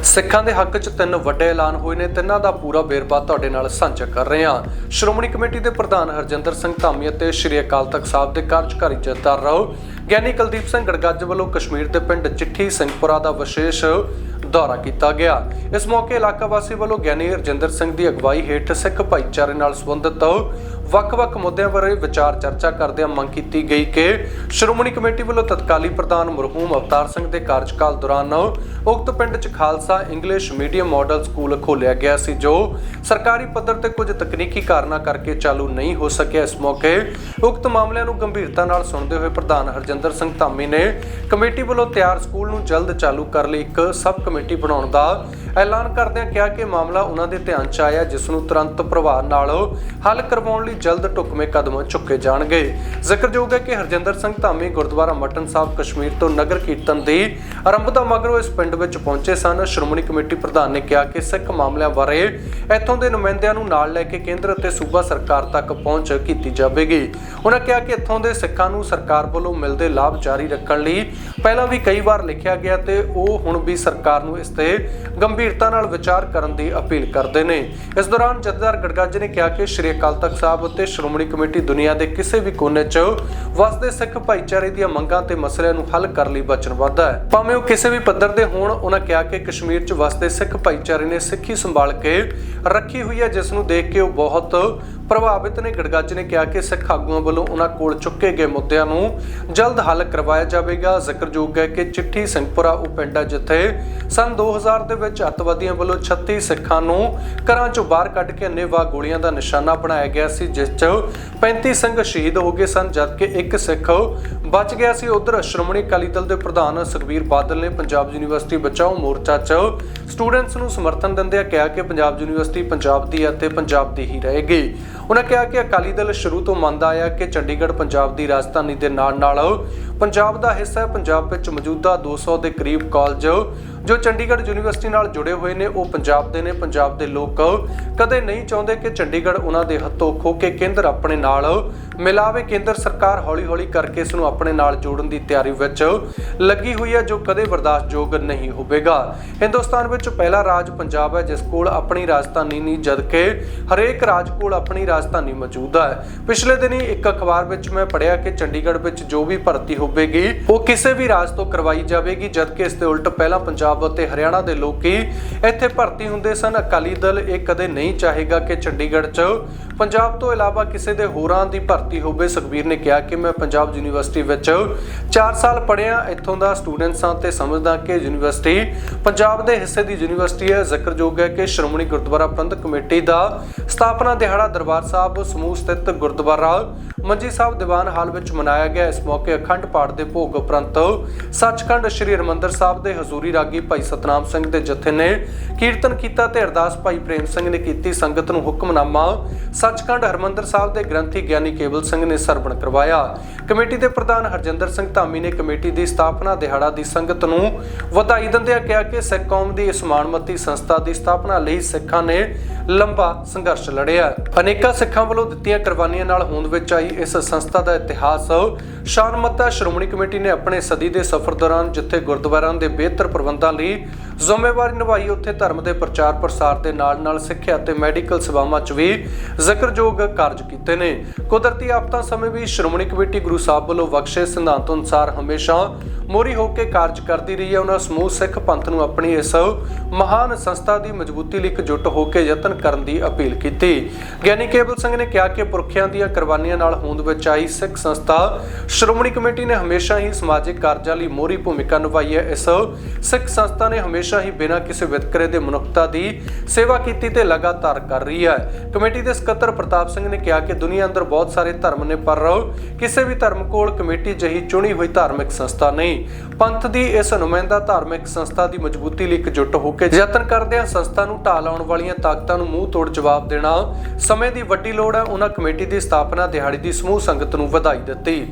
ਸਿੱਖਾਂ ਦੇ ਹੱਕ 'ਚ ਤਿੰਨ ਵੱਡੇ ਐਲਾਨ ਹੋਏ ਨੇ। ਤਿੰਨਾਂ ਦਾ ਪੂਰਾ ਵੇਰਵਾ ਤੁਹਾਡੇ ਨਾਲ ਸਾਂਝਾ ਕਰ ਰਹੇ ਹਾਂ। ਸ਼੍ਰੋਮਣੀ ਕਮੇਟੀ ਦੇ ਪ੍ਰਧਾਨ ਹਰਜਿੰਦਰ ਸਿੰਘ ਧਾਮੀ ਅਤੇ ਸ਼੍ਰੀ ਅਕਾਲ ਤਖਤ ਸਾਹਿਬ ਦੇ ਕਾਰਜਕਾਰੀ ਜਥੇਦਾਰ ਰਹੋ ਗਿਆਨੀ ਕੁਲਦੀਪ ਸਿੰਘ ਗੜਗੱਜ ਵੱਲੋਂ ਕਸ਼ਮੀਰ ਦੇ ਪਿੰਡ ਚਿੱਠੀ ਸਿੰਘਪੁਰਾ ਦਾ ਵਿਸ਼ੇਸ਼ ਦੌਰਾ ਕੀਤਾ ਗਿਆ। ਇਸ ਮੌਕੇ ਇਲਾਕਾ ਵਾਸੀ ਵੱਲੋਂ ਗਿਆਨੀ ਹਰਜਿੰਦਰ ਸਿੰਘ ਦੀ ਅਗਵਾਈ ਹੇਠ ਸਿੱਖ ਭਾਈਚਾਰੇ ਨਾਲ ਸੰਬੰਧਿਤ ਵੱਖ-ਵੱਖ ਮੁੱਦਿਆਂ ਬਾਰੇ ਵਿਚਾਰ ਚਰਚਾ ਕਰਦਿਆਂ ਮੰਗ ਕੀਤੀ ਗਈ ਕਿ ਸ਼੍ਰੋਮਣੀ ਕਮੇਟੀ ਵੱਲੋਂ ਤਤਕਾਲੀ ਪ੍ਰਧਾਨ ਮਰਹੂਮ ਅਵਤਾਰ ਸਿੰਘ ਦੇ ਕਾਰਜਕਾਲ ਦੌਰਾਨ ਉਕਤ ਪਿੰਡ 'ਚ Khalsa English medium model school ਖੋਲ੍ਹਿਆ ਗਿਆ ਸੀ, ਜੋ ਸਰਕਾਰੀ ਪੱਧਰ ਤੇ ਕੁਝ ਤਕਨੀਕੀ ਕਾਰਨਾਂ ਕਰਕੇ ਚਾਲੂ ਨਹੀਂ ਹੋ ਸਕਿਆ। ਇਸ ਮੌਕੇ ਉਕਤ ਮਾਮਲਿਆਂ ਨੂੰ ਗੰਭੀਰਤਾ ਨਾਲ ਸੁਣਦੇ ਹੋਏ ਪ੍ਰਧਾਨ ਹਰਜਿੰਦਰ ਸਿੰਘ ਧਾਮੀ ਨੇ ਕਮੇਟੀ ਵੱਲੋਂ ਤਿਆਰ ਸਕੂਲ ਨੂੰ ਜਲਦ ਚਾਲੂ ਕਰਨ ਲਈ ਇੱਕ ਸਬ ਕਮੇਟੀ ਬਣਾਉਣ ਦਾ ਐਲਾਨ ਕਰਦਿਆਂ ਕਿਹਾ ਕਿ ਮਾਮਲਾ ਉਹਨਾਂ ਦੇ ਧਿਆਨ 'ਚ ਆਇਆ, ਜਿਸ ਨੂੰ ਤੁਰੰਤ ਪ੍ਰਭਾਵ ਨਾਲ ਹੱਲ ਕਰਵਾਉਣ ਲਈ ਜਲਦ ਢੁਕਵੇਂ ਕਦਮ ਚੁੱਕੇ ਜਾਣਗੇ। ਜ਼ਿਕਰਯੋਗ ਹੈ ਕਿ ਹਰਜਿੰਦਰ ਸਿੰਘ ਧਾਮੀ ਗੁਰਦੁਆਰਾ ਮਟਨ ਸਾਹਿਬ ਕਸ਼ਮੀਰ ਤੋਂ ਨਗਰ ਕੀਰਤਨ ਦੀ ਆਰੰਭਤਾ ਮਗਰੋਂ ਇਸ ਪਿੰਡ ਵਿੱਚ ਪਹੁੰਚੇ ਸਨ। ਸ਼੍ਰੋਮਣੀ ਕਮੇਟੀ ਪ੍ਰਧਾਨ ਨੇ ਕਿਹਾ ਕਿ ਸਿੱਖ ਮਾਮਲਿਆਂ ਬਾਰੇ ਇੱਥੋਂ ਦੇ ਨੁਮਾਇੰਦਿਆਂ ਨੂੰ ਨਾਲ ਲੈ ਕੇ ਕੇਂਦਰ ਅਤੇ ਸੂਬਾ ਸਰਕਾਰ ਤੱਕ ਪਹੁੰਚ ਕੀਤੀ ਜਾਵੇਗੀ। ਉਹਨਾਂ ਕਿਹਾ ਕਿ ਇੱਥੋਂ ਦੇ ਸਿੱਖਾਂ ਨੂੰ ਸਰਕਾਰ ਵੱਲੋਂ ਮਿਲਦੇ ਲਾਭ ਜਾਰੀ ਰੱਖਣ ਲਈ ਪਹਿਲਾਂ ਵੀ ਕਈ ਵਾਰ ਲਿਖਿਆ ਗਿਆ ਤੇ ਉਹ ਹੁਣ ਵੀ ਸਰਕਾਰ ਨੂੰ ਇਸ ਤੇ ਗੰਭੀਰਤਾ ਨਾਲ ਵਿਚਾਰ ਕਰਨ ਦੀ ਅਪੀਲ ਕਰਦੇ ਨੇ। ਇਸ ਦੌਰਾਨ ਜਥੇਦਾਰ ਗੜਗੱਜ ਨੇ ਕਿਹਾ ਕਿ ਸ਼੍ਰੀ ਅਕਾਲ ਤਖਤ ਸਾਹਿਬ ਅਤੇ ਸ਼੍ਰੋਮਣੀ ਕਮੇਟੀ ਦੁਨੀਆ ਦੇ ਕਿਸੇ ਵੀ ਕੋਨੇ 'ਚ ਵਸਦੇ ਸਿੱਖ ਭਾਈਚਾਰੇ ਦੀਆਂ ਮੰਗਾਂ ਤੇ ਮਸਲਿਆਂ ਨੂੰ ਹੱਲ ਕਰਨ ਲਈ ਵਚਨਬੱਧ ਹੈ। ਭਾਵੇਂ ਉਹ ਕਿਸੇ ਵੀ ਪੱਧਰ ਦੇ ਹੋਣ ਉਹਨਾਂ ਕਿਹਾ ਕਿ ਕਸ਼ਮੀਰ 'ਚ ਵਸਦੇ ਸਿੱਖ ਭਾਈਚਾਰੇ ਨੇ ਸਿੱਖੀ ਸੰਭਾਲ ਕੇ ਰੱਖੀ ਹੋਈ ਹੈ, ਜਿਸ ਨੂੰ ਦੇਖ ਕੇ ਉਹ ਬਹੁਤ ਪ੍ਰਭਾਵਿਤ ਨੇ ਗੜਗੱਜ ਨੇ ਕਿਹਾ ਕਿ ਸਿੱਖ ਆਗੂਆਂ ਵੱਲੋਂ ਉਹਨਾਂ ਕੋਲ ਚੁੱਕੇ ਗਏ ਮੁੱਦਿਆਂ ਨੂੰ ਜਲਦ ਹੱਲ ਕਰਵਾਇਆ ਜਾਵੇਗਾ। ਜ਼ਿਕਰਯੋਗ ਹੈ ਕਿ ਚਿੱਠੀ ਸਿੰਘਪੁਰਾ ਉਹ ਪਿੰਡ ਹੈ ਜਿੱਥੇ ਸਨ 2000 ਦੇ ਵਿੱਚ ਅੱਤਵਾਦੀਆਂ ਵੱਲੋਂ 36 ਸਿੱਖਾਂ ਨੂੰ ਘਰਾਂ ਚੋਂ ਬਾਹਰ ਕੱਢ ਕੇ ਅੰਨੇਵਾਹ ਗੋਲੀਆਂ ਦਾ ਨਿਸ਼ਾਨਾ ਬਣਾਇਆ ਗਿਆ ਸੀ, ਜਿਸ 'ਚ 35 ਸਿੰਘ ਸ਼ਹੀਦ ਹੋ ਗਏ ਸਨ, ਜਦਕਿ ਇੱਕ ਸਿੱਖ ਬਚ ਗਿਆ ਸੀ। ਉਧਰ ਸ਼੍ਰੋਮਣੀ ਅਕਾਲੀ ਦਲ ਦੇ ਪ੍ਰਧਾਨ ਸੁਖਬੀਰ ਬਾਦਲ ਨੇ ਪੰਜਾਬ ਯੂਨੀਵਰਸਿਟੀ ਬਚਾਓ ਮੋਰਚਾ 'ਚ ਸਟੂਡੈਂਟਸ ਨੂੰ ਸਮਰਥਨ ਦਿੰਦਿਆਂ ਕਿਹਾ ਕਿ ਪੰਜਾਬ ਯੂਨੀਵਰਸਿਟੀ ਪੰਜਾਬ ਦੀ ਅਤੇ ਪੰਜਾਬ ਦੀ ਹੀ ਰਹੇਗੀ। ਉਹਨਾਂ ਕਿਹਾ ਕਿ ਅਕਾਲੀ ਦਲ ਸ਼ੁਰੂ ਤੋਂ ਮੰਨਦਾ ਆਇਆ ਕਿ ਚੰਡੀਗੜ੍ਹ, ਪੰਜਾਬ ਦੀ ਰਾਜਧਾਨੀ ਦੇ ਨਾਲ-ਨਾਲ ਪੰਜਾਬ ਦਾ ਹਿੱਸਾ ਹੈ। ਪੰਜਾਬ ਵਿੱਚ ਮੌਜੂਦਾ 200 ਦੇ ਕਰੀਬ ਕਾਲਜ ਜੋ ਚੰਡੀਗੜ੍ਹ ਯੂਨੀਵਰਸਿਟੀ ਨਾਲ ਜੁੜੇ ਹੋਏ ਨੇ, ਉਹ ਪੰਜਾਬ ਦੇ ਨੇ। ਪੰਜਾਬ ਦੇ ਲੋਕ ਕਦੇ ਨਹੀਂ ਚਾਹੁੰਦੇ ਕਿ ਚੰਡੀਗੜ੍ਹ ਉਹਨਾਂ ਦੇ ਹੱਥੋਂ ਖੋ ਕੇ ਕੇਂਦਰ ਆਪਣੇ ਨਾਲ ਮਿਲਾਵੇ। ਕੇਂਦਰ ਸਰਕਾਰ ਹੌਲੀ-ਹੌਲੀ ਕਰਕੇ ਇਸ ਨੂੰ ਆਪਣੇ ਨਾਲ ਜੋੜਨ ਦੀ ਤਿਆਰੀ ਵਿੱਚ ਲੱਗੀ ਹੋਈ ਹੈ, ਜੋ ਕਦੇ ਬਰਦਾਸ਼ਤਯੋਗ ਨਹੀਂ ਹੋਵੇਗਾ। ਹਿੰਦੁਸਤਾਨ ਵਿੱਚ ਪਹਿਲਾ ਰਾਜ ਪੰਜਾਬ ਹੈ, ਜਿਸ ਕੋਲ ਆਪਣੀ ਰਾਜਧਾਨੀ ਨਹੀਂ, ਜਦਕਿ ਹਰੇਕ ਰਾਜ ਕੋਲ ਆਪਣੀ ਰਾਜਧਾਨੀ ਮੌਜੂਦ ਹੈ। ਪਿਛਲੇ ਦਿਨੀ ਇੱਕ ਅਖਬਾਰ ਵਿੱਚ ਮੈਂ ਪੜ੍ਹਿਆ ਕਿ ਚੰਡੀਗੜ੍ਹ ਵਿੱਚ ਜੋ ਵੀ ਭਰਤੀ ਹੋ ਹੋਵੇਗੀ। ਉਹ ਕਿਸੇ ਵੀ ਰਾਜ ਤੋਂ ਕਰਵਾਈ ਜਾਵੇਗੀ, ਜਦਕਿ ਇਸ ਦੇ ਉਲਟ ਪਹਿਲਾਂ ਪੰਜਾਬ ਅਤੇ ਹਰਿਆਣਾ ਦੇ ਲੋਕੀ ਇੱਥੇ ਭਰਤੀ ਹੁੰਦੇ ਸਨ। ਅਕਾਲੀ ਦਲ ਇਹ ਕਦੇ ਨਹੀਂ ਚਾਹੇਗਾ ਕਿ ਚੰਡੀਗੜ੍ਹ 'ਚ ਪੰਜਾਬ ਤੋਂ ਇਲਾਵਾ ਕਿਸੇ ਦੇ ਹੋਰਾਂ ਦੀ ਭਰਤੀ ਹੋਵੇ। ਸੁਖਬੀਰ ਨੇ ਕਿਹਾ ਕਿ ਮੈਂ ਪੰਜਾਬ ਯੂਨੀਵਰਸਿਟੀ ਵਿੱਚ 4 ਸਾਲ ਪੜ੍ਹਿਆ। ਇੱਥੋਂ ਦਾ ਸਟੂਡੈਂਟਸ ਹਾਂ ਤੇ ਸਮਝਦਾ ਕਿ ਯੂਨੀਵਰਸਿਟੀ ਪੰਜਾਬ ਦੇ ਹਿੱਸੇ ਦੀ ਯੂਨੀਵਰਸਿਟੀ ਹੈ। ਜ਼ਿਕਰਯੋਗ ਹੈ ਕਿ ਸ਼੍ਰੋਮਣੀ ਗੁਰਦੁਆਰਾ ਪ੍ਰਬੰਧਕ ਕਮੇਟੀ ਦਾ ਸਥਾਪਨਾ ਦਿਹਾੜਾ ਦਰਬਾਰ ਸਾਹਿਬ ਸਮੂਹ ਸਥਿਤ ਗੁਰਦੁਆਰਾ ਮੰਜੀ ਸਾਹਿਬ ਦੀਵਾਨ ਹਾਲ ਵਿੱਚ ਮਨਾਇਆ ਗਿਆ। ਇਸ ਮੌਕੇ ਅਖੰਡ ਪਾਠ ਦੇ ਭੋਗ ਉਪਰੰਤ ਸੱਚਖੰਡ ਸ੍ਰੀ ਹਰਿਮੰਦਰ ਸਾਹਿਬ ਦੇ ਹਜ਼ੂਰੀ ਰਾਗੀ ਭਾਈ ਸਤਨਾਮ ਸਿੰਘ ਦੇ ਜਥੇ ਨੇ ਕੀਰਤਨ ਕੀਤਾ ਤੇ ਅਰਦਾਸ ਭਾਈ ਪ੍ਰੇਮ ਸਿੰਘ ਨੇ ਕੀਤੀ। ਸੰਗਤ ਨੂੰ ਹੁਕਮਨਾਮਾ ਸੱਚਖੰਡ ਹਰਿਮੰਦਰ ਸਾਹਿਬ ਦੇ ਗ੍ਰੰਥੀ ਗਿਆਨੀ ਕੇਵਲ ਸਿੰਘ ਨੇ ਸਰਵਣ ਕਰਵਾਇਆ। ਕਮੇਟੀ ਦੇ ਪ੍ਰਧਾਨ ਹਰਜਿੰਦਰ ਸਿੰਘ ਧਾਮੀ ਨੇ ਕਮੇਟੀ ਦੀ ਸਥਾਪਨਾ ਦਿਹਾੜਾ ਦੀ ਸੰਗਤ ਨੂੰ ਵਧਾਈ ਦਿੰਦਿਆਂ ਕਿਹਾ ਕਿ ਸਿੱਖ ਕੌਮ ਦੀ ਇਸ ਮਾਣਮੱਤੀ ਸੰਸਥਾ ਦੀ ਸਥਾਪਨਾ ਲਈ ਸਿੱਖਾਂ ਨੇ ਲੰਬਾ ਸੰਘਰਸ਼ ਲੜਿਆ। ਅਨੇਕਾਂ ਸਿੱਖਾਂ ਵੱਲੋਂ ਦਿੱਤੀਆਂ ਕੁਰਬਾਨੀਆਂ ਨਾਲ ਹੋਂਦ ਵਿੱਚ ਆਈ। ਇਸ ਸੰਸਥਾ ਦਾ ਇਤਿਹਾਸ ਸ਼ਾਨਮੱਤਾ ਸ਼੍ਰੋਮਣੀ ਕਮੇਟੀ ਨੇ ਆਪਣੇ ਸਦੀ ਦੇ ਸਫ਼ਰ ਦੌਰਾਨ ਜਿੱਥੇ ਗੁਰਦੁਆਰਿਆਂ ਦੇ ਬਿਹਤਰ ਪ੍ਰਬੰਧਾਂ ਲਈ ਜ਼ਿੰਮੇਵਾਰੀ ਨਿਭਾਈ ਉੱਥੇ ਧਰਮ ਦੇ ਪ੍ਰਚਾਰ ਪ੍ਰਸਾਰ ਦੇ ਨਾਲ-ਨਾਲ ਸਿੱਖਿਆ ਅਤੇ ਮੈਡੀਕਲ ਸੇਵਾਵਾਂ 'ਚ ਵੀ ਜ਼ਿਕਰਯੋਗ ਕਾਰਜ ਕੀਤੇ ਨੇ। ਕੁਦਰਤੀ ਆਫਤਾਂ ਸਮੇਂ ਵੀ ਸ਼੍ਰੋਮਣੀ ਕਮੇਟੀ ਗੁਰੂ ਸਾਹਿਬ ਵੱਲੋਂ ਬਖਸ਼ੇ ਸਿਧਾਂਤ ਅਨੁਸਾਰ ਹਮੇਸ਼ਾ ਮੋਰੀ ਹੋ ਕੇ ਕਾਰਜ ਕਰਦੀ ਰਹੀ ਹੈ। ਉਹਨਾਂ ਸਮੂਹ ਸਿੱਖ ਪੰਥ ਨੂੰ ਆਪਣੀ ਇਸ ਮਹਾਨ ਸੰਸਥਾ ਦੀ ਮਜ਼ਬੂਤੀ ਲਈ ਇਕਜੁੱਟ ਹੋ ਕੇ ਯਤਨ ਕਰਨ ਦੀ ਅਪੀਲ ਕੀਤੀ। ਗਿਆਨੀ ਕੇਵਲ ਸਿੰਘ ਨੇ ਕਿਹਾ ਕਿ ਪੁਰਖਿਆਂ ਦੀਆਂ ਕੁਰਬਾਨੀਆਂ ਨਾਲ ਹੋਂਦ ਵਿੱਚ ਆਈ ਸਿੱਖ ਸੰਸਥਾ ਸ਼੍ਰੋਮਣੀ ਕਮੇਟੀ ਨੇ ਹਮੇਸ਼ਾ ਹੀ ਸਮਾਜਿਕ ਕਾਰਜਾਂ ਲਈ ਮੋਰੀ ਭੂਮਿਕਾ ਨਿਭਾਈ ਹੈ। ਇਸ ਸਿੱਖ ਸੰਸਥਾ ਨੇ ਹਮੇਸ਼ਾ ਹੀ ਬਿਨਾਂ ਕਿਸੇ ਵਿਤਕਰੇ ਦੇ ਮਨੁੱਖਤਾ ਦੀ ਸੇਵਾ ਕੀਤੀ ਤੇ ਲਗਾਤਾਰ ਕਰ ਰਹੀ ਹੈ। ਕਮੇਟੀ ਦੇ ਸਕੱਤਰ ਪ੍ਰਤਾਪ ਸਿੰਘ ਨੇ ਕਿਹਾ ਕਿ ਦੁਨੀਆ ਅੰਦਰ ਬਹੁਤ ਸਾਰੇ ਧਰਮ ਨੇ, ਪਰ ਕਿਸੇ ਵੀ ਧਰਮ ਕੋਲ ਕਮੇਟੀ ਜਹੀ ਚੁਣੀ ਹੋਈ ਧਾਰਮਿਕ ਸੰਸਥਾ ਨਹੀਂ। ਪੰਥ ਦੀ ਇਸ ਨੁਮਾਇੰਦਾ ਧਾਰਮਿਕ ਸੰਸਥਾ ਦੀ ਮਜ਼ਬੂਤੀ ਲਈ ਇਕਜੁੱਟ ਹੋ ਕੇ ਯਤਨ ਕਰਦੇ ਆ। ਸੰਸਥਾ ਨੂੰ ਢਾਲ ਆਉਣ ਵਾਲੀਆਂ ਤਾਕਤਾਂ ਨੂੰ ਮੂੰਹ ਤੋੜ ਜਵਾਬ ਦੇਣਾ ਸਮੇਂ ਦੀ ਵੱਡੀ ਲੋੜ ਹੈ। ਉਹਨਾਂ ਕਮੇਟੀ ਦੀ ਸਥਾਪਨਾ ਦਿਹਾੜੀ ਦੀ ਸਮੂਹ ਸੰਗਤ ਨੂੰ ਵਧਾਈ ਦਿੱਤੀ।